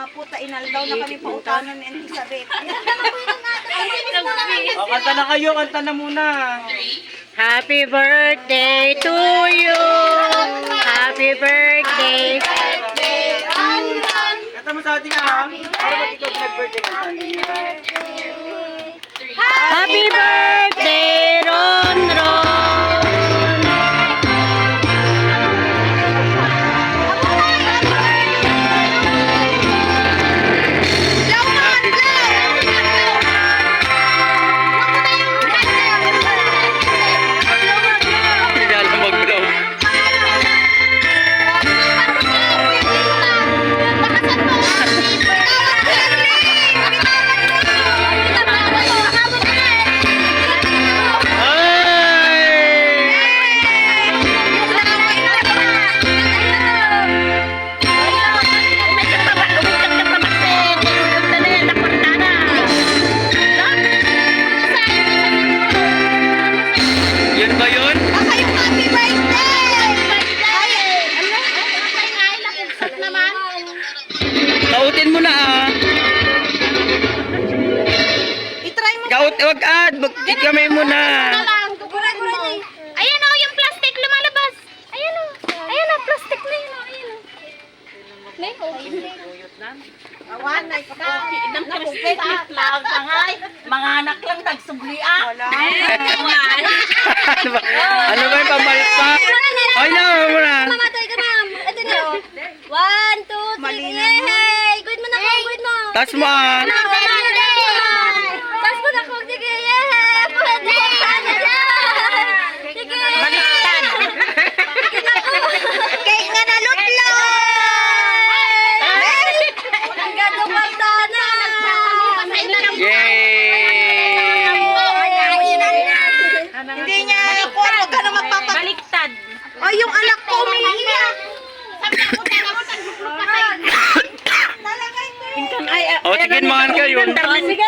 ah, puta inal daw na kami pautanon ni Auntie Sabet. O, kanta na kayo, kanta na muna. Happy birthday to you. Happy birthday. Kanta mo sa ating ah. Para ba't ikaw nag-birthday ka? Happy birthday, Kautin mo na ah. I-try mo. Kaut, wag ad, kamay mo na. Ayan o, yung plastic lumalabas. Ayan o. Ayan o, plastic na yun o. Ayan o. Nay, Awan, ay ka. Mga anak lang nagsublian. Wala. ano ba? Ano ba yung pambalik Touch mo ah. Touch mo na kung sige. Sige. Baliktad. Kaya nga nalutlo. Ang ganda pa sana. Hindi niya ako ano ka na magpapag... Baliktad. Ay, yung anak ko umiiyak. Sabi ako ਸਨਮਾਨ ਕਾ ਯੋਗ